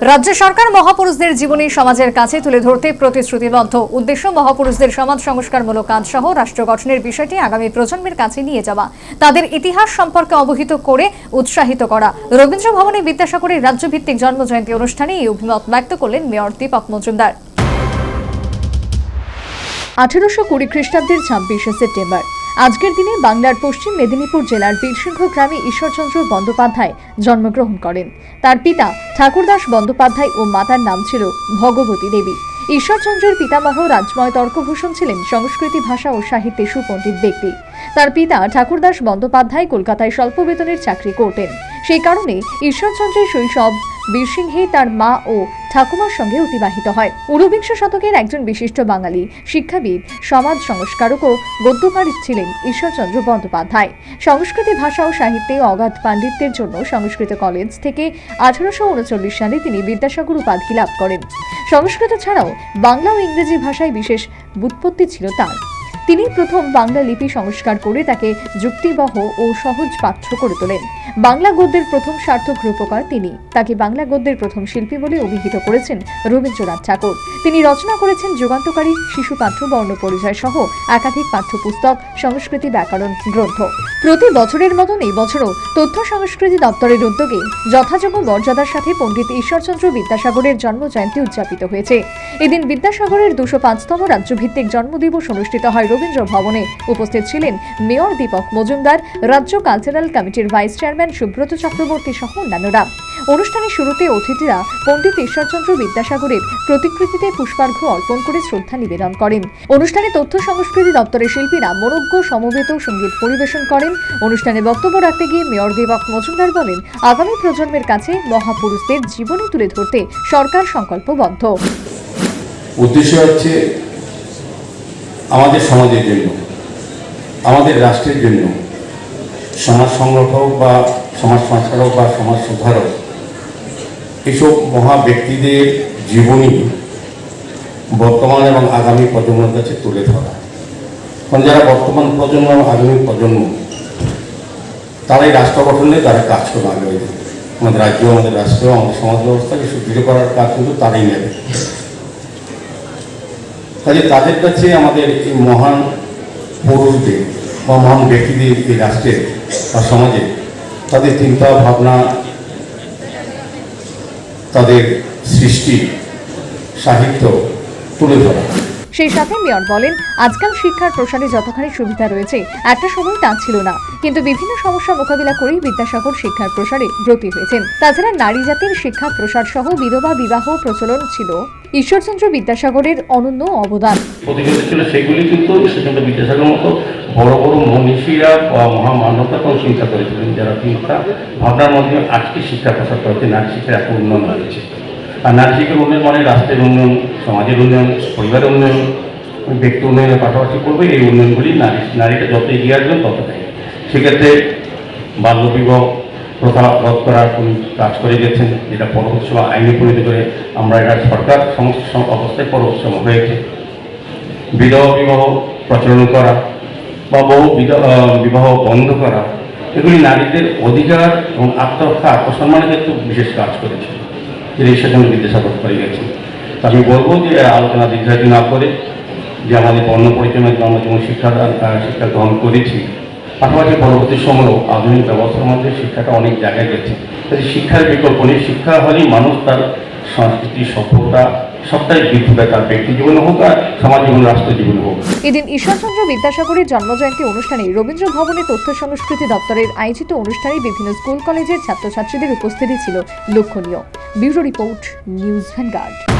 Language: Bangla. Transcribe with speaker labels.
Speaker 1: রাজ্য সরকার মহাপুরুষদের জীবনী সমাজের কাছে তুলে ধরতে প্রতিশ্রুতিবদ্ধ। উদ্দেশ্য, মহাপুরুষদের সমাজ সংস্কারমূলক কাজ সহ রাষ্ট্র গঠনের বিষয়টি আগামী প্রজন্মের কাছে নিয়ে যাওয়া। তাদের ইতিহাস সম্পর্কে অবহিত করে উৎসাহিত করা। রবীন্দ্র ভবনে বিদ্যাসাগরের রাজ্যভিত্তিক জন্মজয়ন্তী অনুষ্ঠানে এই অভিমত ব্যক্ত করলেন মেয়র দীপক মজুমদার। আঠেরোশো কুড়ি খ্রিস্টাব্দের ছাব্বিশে সেপ্টেম্বর। আজকের দিনে বাংলার পশ্চিম মেদিনীপুর জেলার বীরসিংহ গ্রামে ঈশ্বরচন্দ্র বন্দ্যোপাধ্যায় জন্মগ্রহণ করেন। তার পিতা ঠাকুরদাস বন্দ্যোপাধ্যায় ও মাতার নাম ছিল ভগবতী দেবী। ঈশ্বরচন্দ্রের পিতামহ রাজময় তর্কভূষণ ছিলেন সংস্কৃতি, ভাষা ও সাহিত্যে সুপণ্ডিত ব্যক্তি। তার পিতা ঠাকুরদাস বন্দ্যোপাধ্যায় কলকাতায় স্বল্প বেতনের চাকরি করতেন। সেই কারণে ঈশ্বরচন্দ্রের শৈশব বীরসিংহে তার মা ও ঠাকুমার সঙ্গে অতিবাহিত হয়। ঊনবিংশ শতকের একজন বিশিষ্ট বাঙালি শিক্ষাবিদ, সমাজ সংস্কারক ও গদ্যকার ছিলেন ঈশ্বরচন্দ্র বন্দ্যোপাধ্যায়। সংস্কৃতি, ভাষা ও সাহিত্যে অগাধ পাণ্ডিত্যের জন্য সংস্কৃত কলেজ থেকে আঠারোশো উনচল্লিশ সালে তিনি বিদ্যাসাগর উপাধি লাভ করেন। সংস্কৃত ছাড়াও বাংলা ও ইংরেজি ভাষায় বিশেষ বুৎপত্তি ছিল তার। তিনি প্রথম বাংলা লিপি সংস্কার করে তাকে যুক্তিবহ ও সহজ পাঠ্য করে তোলেন। বাংলা গদ্যের প্রথম সার্থক রূপকার তিনি। তাকে বাংলা গদ্যের প্রথম শিল্পী বলে অভিহিত করেছেন রবীন্দ্রনাথ ঠাকুর। তিনি রচনা করেছেন যুগান্তকারী শিশু পাঠ্য বর্ণ পরিচয় সহ একাধিক পাঠ্যপুস্তক, সংস্কৃতি ব্যাকরণ গ্রন্থ। প্রতি বছরের মতন এই বছরও তথ্য সংস্কৃতি দপ্তরের উদ্যোগে যথাযোগ্য মর্যাদার সাথে পণ্ডিত ঈশ্বরচন্দ্র বিদ্যাসাগরের জন্ম জয়ন্তী উদযাপিত হয়েছে। এদিন বিদ্যাসাগরের দুশো পাঁচতম রাজ্যভিত্তিক জন্মদিবস অনুষ্ঠিত হয় রবীন্দ্র ভবনে উপস্থিত ছিলেন মেয়র দীপক মজুমদার, রাজ্য কালচারাল কমিটির ভাইস চেয়ারম্যান সুব্রত চক্রবর্তী সহ অন্যান্যরা। অনুষ্ঠানের শুরুতে অতিথিরা পণ্ডিত ঈশ্বরচন্দ্র বিদ্যাসাগরের প্রতিকৃতিতে পুষ্পার্ঘ্য অর্পণ করে শ্রদ্ধা নিবেদন করেন। অনুষ্ঠানে তথ্য সংস্কৃতি দপ্তরের শিল্পীরা মনোজ্ঞ, সমবেত সংগীত পরিবেশন করেন। অনুষ্ঠানে বক্তব্য রাখতে গিয়ে মেয়র দেবক মজুমদার বলেন, আগামী প্রজন্মের কাছে মহাপুরুষদের জীবনী তুলে ধরতে সরকার সংকল্পবদ্ধ।
Speaker 2: উদ্দেশ্য হচ্ছে আমাদের সমাজের জন্য, আমাদের রাষ্ট্রের জন্য, সমাজ সংগঠক বা সমাজ সংস্কারক বা সমাজ সুধারক, এসব মহা ব্যক্তিদের জীবনী বর্তমান এবং আগামী প্রজন্মের কাছে তুলে ধরা কারণ যারা বর্তমান প্রজন্ম এবং আগামী প্রজন্ম, তারাই রাষ্ট্র গঠনে তারা কাজ করবে আগামী দিনে। আমাদের রাজ্য, আমাদের রাষ্ট্র, আমাদের সমাজ ব্যবস্থাকে সুদৃঢ় করার কাজ কিন্তু তারাই নেবে কাজে তাদের কাছে আমাদের এই মহান পুরুষদের বা মহান ব্যক্তিদের এই রাষ্ট্রের বা সমাজে তাদের চিন্তা ভাবনা, তাদের সৃষ্টি, সাহিত্য তুলে ধরা।
Speaker 1: সেই সাথে মেয়র বলেন, আজকাল শিক্ষার প্রসারে যতখানি সুবিধা রয়েছে, একটা সময় তা ছিল না। কিন্তু বিভিন্ন সমস্যা মোকাবিলা করেই বিদ্যাসাগর শিক্ষার প্রসারে ব্রতী হয়েছেন। তাছাড়া নারী জাতির শিক্ষা প্রসার সহ বিধবা বিবাহ প্রচলন ছিল। ঈশ্বরচন্দ্র বিদ্যাসাগরের অনন্য অবদান।
Speaker 2: ছিল সেগুলি কিন্তু সেখানে বিদ্যাসাগর মতো বড় বড় মনীষীরা বা মহামানবতা কোনো চিন্তা করেছিলেন যারা চিন্তা ভাবনার মধ্যে আজকে শিক্ষা প্রসার করেছে নারী শিক্ষার এত উন্নয়ন হয়েছে। আর নারী উন্নয়ন মানে রাষ্ট্রের উন্নয়ন, সমাজের উন্নয়ন, পরিবারের উন্নয়ন, ব্যক্তি উন্নয়নের পাশাপাশি করবে, এই উন্নয়নগুলি নারী নারীটা যত এগিয়ে আসবেন ততটাই সেক্ষেত্রে বাল্যবিবাহ প্রথা রোধ করার উনি কাজ করে গেছেন, যেটা পরবর্তী সময় আইনে পরিণত করে আমরা এটা সরকার সমস্ত অবস্থায় পরবর্তী হয়েছে বিধবা বিবাহ প্রচলন করা বা বহু বিবাহ বন্ধ করা, এগুলি নারীদের অধিকার এবং আত্মরক্ষা, আত্মসম্মানের ক্ষেত্রে বিশেষ কাজ করেছে। যেটা সেখানে বিদ্যাসাগর করে গেছেন। আমি বলব যে, আলোচনা দীর্ঘায়িত না করে যে আমাদের বর্ণ পরিচয় আমরা যেমন শিক্ষা শিক্ষা গ্রহণ করেছি, পাশাপাশি পরবর্তী সময়েও আধুনিক ব্যবস্থার মধ্যে শিক্ষাটা অনেক জায়গায় গেছে। শিক্ষার বিকল্প নেই। শিক্ষা হলেই মানুষ তার সংস্কৃতি সভ্যতা
Speaker 1: এদিন ঈশ্বরচন্দ্র বিদ্যাসাগরের অনুষ্ঠানে রবীন্দ্র তথ্য সংস্কৃতি দপ্তরের আয়োজিত বিভিন্ন স্কুল, কলেজের ছাত্রছাত্রীদের উপস্থিতি ছিল। লক্ষণীয়। Report, news Vanguard.